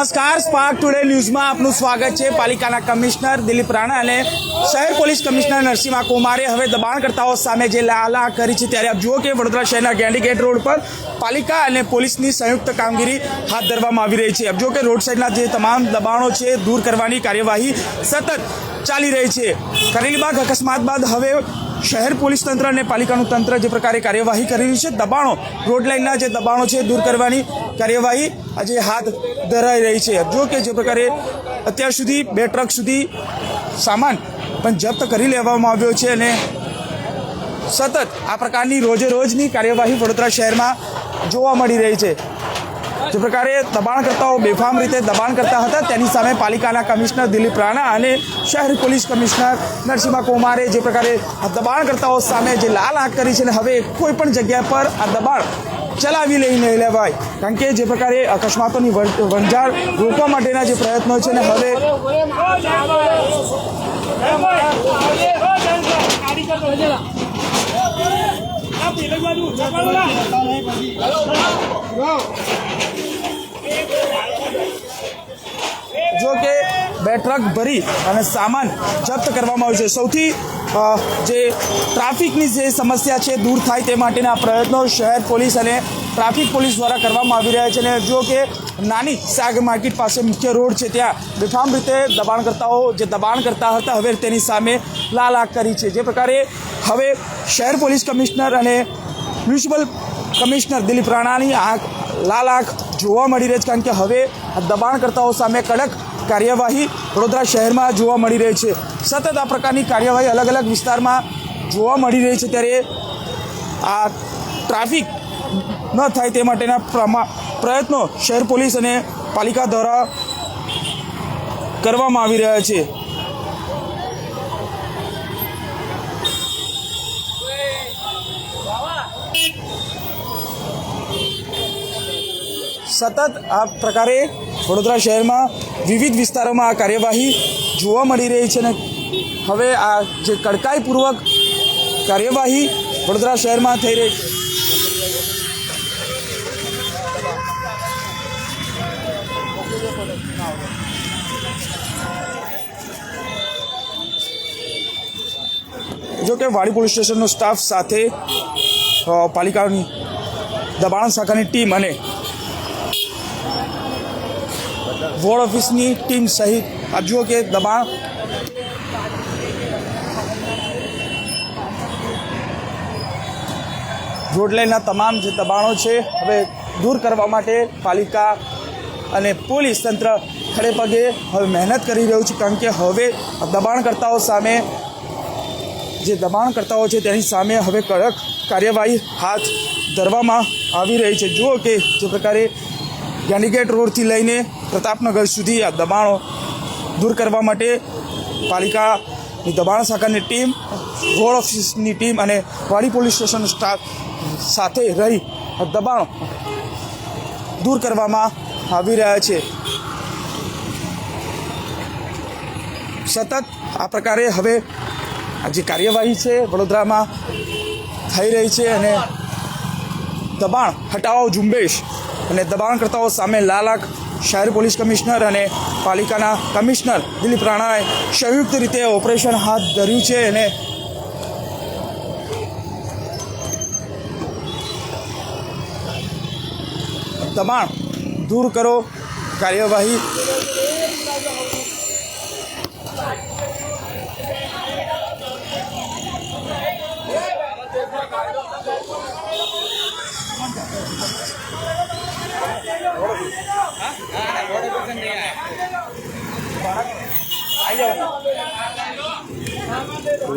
નમસ્કાર spark today ન્યૂઝમાં આપનું સ્વાગત છે. પાલિકાના કમિશનર દિલીપ રાણા અને શહેર પોલીસ કમિશનર નરસિંહા કુમારે હવે દબાણકર્તાઓ સામે જે લાલા કરી છે ત્યારે આપ જુઓ કે વડોદરા શહેરના ગેન્ડીગેટ રોડ પર પાલિકા અને પોલીસની સંયુક્ત કામગીરી હાથ ધરવામાં આવી રહી છે. આપ જુઓ કે રોડ સાઈડના જે તમામ દબાણો છે, દૂર કરવાની કાર્યવાહી સતત ચાલી રહી છે. કરેલીબાગ અકસ્માત બાદ હવે શહેર પોલીસ તંત્ર અને પાલિકાનું તંત્ર જે પ્રકારે કાર્યવાહી કરી રહ્યું છે, દબાણો રોડ લાઇનના જે દબાણો છે દૂર કરવાની કાર્યવાહી આજે હાથ ધરાઈ રહી છે. જો કે જે પ્રકારે અત્યાર સુધી બે ટ્રક સુધી સામાન પણ જપ્ત કરી લેવામાં આવ્યો છે અને સતત આ પ્રકારની રોજે રોજની કાર્યવાહી વડોદરા શહેરમાં જોવા મળી રહી છે. જે પ્રકારે દબાણકર્તાઓ બેફામ રીતે દબાણ કરતા હતા, તેની સામે પાલિકાના કમિશનર દિલીપ રાણા અને શહેર પોલીસ કમિશનર નરસિંહા કુમારે જે પ્રકારે દબાણકર્તાઓ સામે જે લાલ આંખ કરી છે અને હવે કોઈ પણ જગ્યા પર આ દબાણ ચલાવી લઈ નહીં લેવાય. કારણ કે જે પ્રકારે અકસ્માતોની વણઝાર રોકવા માટેના જે પ્રયત્નો છે ને હવે જો કે બે ટ્રક ભરી અને સામાન જપ્ત કરવામાં આવ્યો છે. સૌથી જે ટ્રાફિકની જે સમસ્યા છે દૂર થાય તે માટેના પ્રયત્નો શહેર પોલીસ અને ટ્રાફિક પોલીસ દ્વારા કરવામાં આવી રહ્યા છે. અને જો કે નાની શાક માર્કેટ પાસે મુખ્ય રોડ છે. ત્યાં બેફામ રીતે દબાણકર્તાઓ જે દબાણ કરતા હતા હવે તેની સામે લાલ આગ કરી છે. જે પ્રકારે હવે શહેર પોલીસ કમિશનર અને મ્યુનિસિપલ કમિશનર દિલીપ રાણાની આંખ લાલ આંખ જોવા મળી રહી છે, કારણ કે હવે દબાણકર્તાઓ સામે કડક કાર્યવાહી વડોદરા શહેરમાં જોવા મળી રહી છે. સતત આ પ્રકારની કાર્યવાહી અલગ અલગ વિસ્તારમાં જોવા મળી રહી છે, ત્યારે આ ટ્રાફિક ન થાય તે માટેના પ્રયત્નો શહેર પોલીસ અને પાલિકા દ્વારા કરવામાં આવી રહ્યા છે. સતત આ પ્રકારે વડોદરા શહેરમાં વિવિધ વિસ્તારોમાં આ કાર્યવાહી જોવા મળી રહી છે અને હવે આ જે કડકાઈપૂર્વક કાર્યવાહી વડોદરા શહેરમાં થઈ રહી જો કે વાડી પોલીસ સ્ટેશનનો સ્ટાફ સાથે પાલિકાની દબાણ શાખાની ટીમ અને વોર્ડ ઓફિસની ટીમ સહિત આપ જુઓ કે દબાણ રોડ લાઇનના તમામ જે દબાણો છે, હવે દૂર કરવા માટે પાલિકા અને પોલીસ તંત્ર ખડે પગે હવે મહેનત કરી રહ્યું છે, કારણ કે હવે દબાણકર્તાઓ સામે જે દબાણકર્તાઓ છે, તેની સામે હવે કડક કાર્યવાહી હાથ ધરવામાં આવી રહી છે. જુઓ કે જે પ્રકારે ગેન્ડીગેટ રોડથી લઈને પ્રતાપનગર સુધી આ દબાણો દૂર કરવા માટે પાલિકાની દબાણ શાખાની ટીમ, રોડ ઓફિસની ટીમ અને વાડી પોલીસ સ્ટેશન સ્ટાફ સાથે રહી દબાણો દૂર કરવામાં આવી રહ્યા છે. સતત આ પ્રકારે હવે જે કાર્યવાહી છે વડોદરામાં થઈ રહી છે અને દબાણ હટાવો ઝુંબેશ અને દબાણકર્તાઓ સામે લાલાક શહેર પોલીસ કમિશનર અને પાલિકાના કમિશનર દિલીપ રાણાએ સંયુક્ત રીતે ઓપરેશન હાથ ધર્યું છે અને દબાણ દૂર કરો, કાર્યવાહી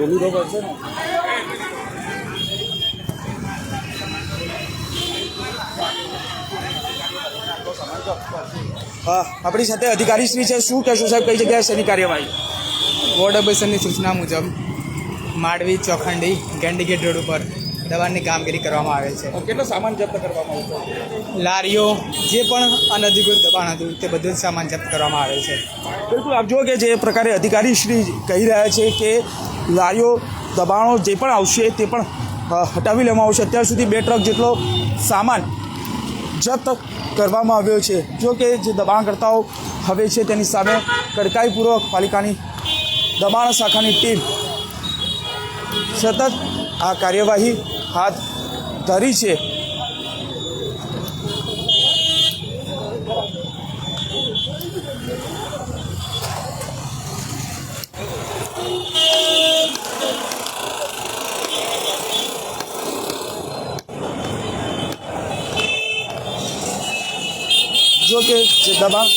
બોલી તો પડશે ને. હા આપણી સાથે અધિકારી શ્રી છે. શું કહેશો સાહેબ? કઈ જગ્યાએ શેની કાર્યવાહી? વોર્ડ ઓફિસરની સૂચના મુજબ માંડવી ચોખંડી ગેન્ડીગેટ રોડ ઉપર દબાણની કામગીરી કરવામાં આવે છે. કેટલો સામાન જપ્ત કરવામાં આવ્યો લારીઓ જે પણ અનધિકૃત દબાણ હતું તે બધું જ સામાન જપ્ત કરવામાં આવે છે. બિલકુલ આપ જુઓ કે જે પ્રકારે અધિકારી શ્રી કહી રહ્યા છે કે લારીઓ, દબાણો જે પણ આવશે તે પણ હટાવી લેવામાં આવશે. અત્યાર સુધી બે ટ્રક જેટલો સામાન જપ્ત કરવામાં આવ્યો છે. જો કે જે દબાણકર્તાઓ હવે છે તેની સામે કડકાઈપૂર્વક પાલિકાની દબાણ શાખાની ટીમ સતત આ કાર્યવાહી હાથ ધરી છે. જો દબાણ?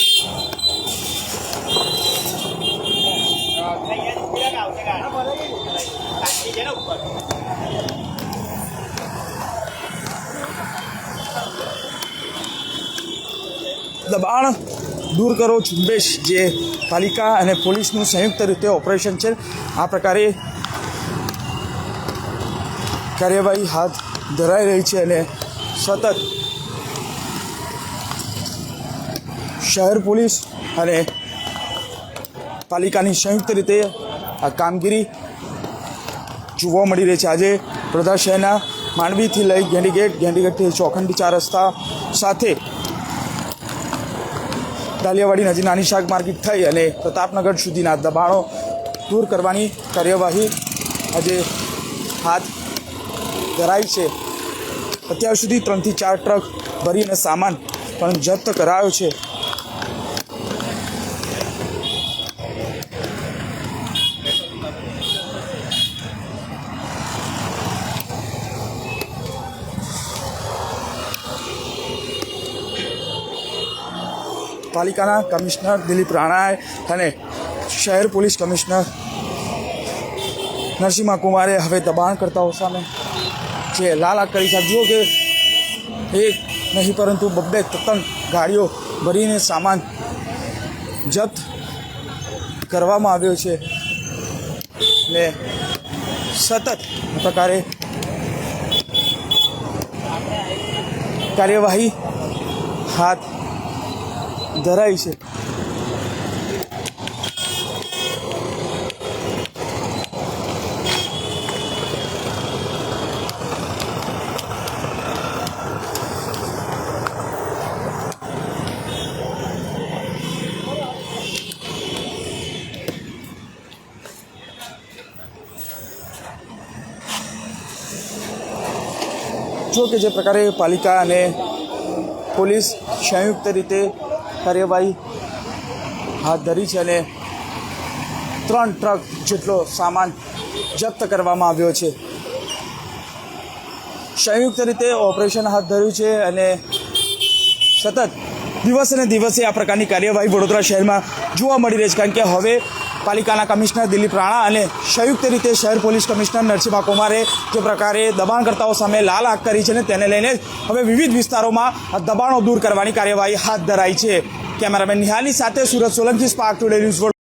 દબાણ દૂર કરો, ઝુંબેશ જે પાલિકા અને પોલીસનું સંયુક્ત રીતે ઓપરેશન છે, આ પ્રકારે કાર્યવાહી હાથ ધરાઈ રહી છે અને સતત શહેર પોલીસ અને પાલિકાની સંયુક્ત રીતે આ કામગીરી જોવા મળી રહી છે. આજે વડોદરા શહેરના માંડવીથી લઈ ગેંડીગેટ ગેંડીગેટથી ચોખંડી ચાર રસ્તા સાથે દાલિયાવાડી નજીક નાની શાક માર્કેટ થઈ અને પ્રતાપનગર સુધીના દબાણો દૂર કરવાની કાર્યવાહી આજે હાથ ધરાઈ છે. અત્યાર સુધી ત્રણથી ચાર ટ્રક ભરીને સામાન પણ જપ્ત કરાયો છે. પાલિકાના કમિશનર દિલીપ રાણાએ અને શહેર પોલીસ કમિશનર નરસિંહા કુમારે હવે દબાણકર્તાઓ સામે જે લાલા કરી છે. જુઓ કે એક નહીં, પરંતુ બબ્બે તત્તન ગાડીઓ ભરીને સામાન જપ્ત કરવામાં આવ્યો છે ને સતત પ્રકારે કાર્યવાહી હાથ ધરાઈ છે. જો કે જે પ્રકારે પાલિકા અને પોલીસ સંયુક્ત રીતે કાર્યવાહી હાથ ધરી છે અને ત્રણ ટ્રક જેટલો સામાન જપ્ત કરવામાં આવ્યો છે. સંયુક્ત રીતે ઓપરેશન હાથ ધર્યું છે અને સતત દિવસે ને દિવસે આ પ્રકારની કાર્યવાહી વડોદરા શહેરમાં જોવા મળી રહી છે. કારણ કે હવે પાલિકાના કમિશનર દિલીપ રાણા અને સંયુક્ત રીતે શહેર પોલીસ કમિશનર નરસિંહા કુમારે જે પ્રકારે દબાણકર્તાઓ સામે લાલ આંખ કરી છે ને તેને લઈને હવે વિવિધ વિસ્તારોમાં દબાણો દૂર કરવાની કાર્યવાહી હાથ ધરાઈ છે. કેમેરામેન નિહાલની સાથે Surat Solanki spark today news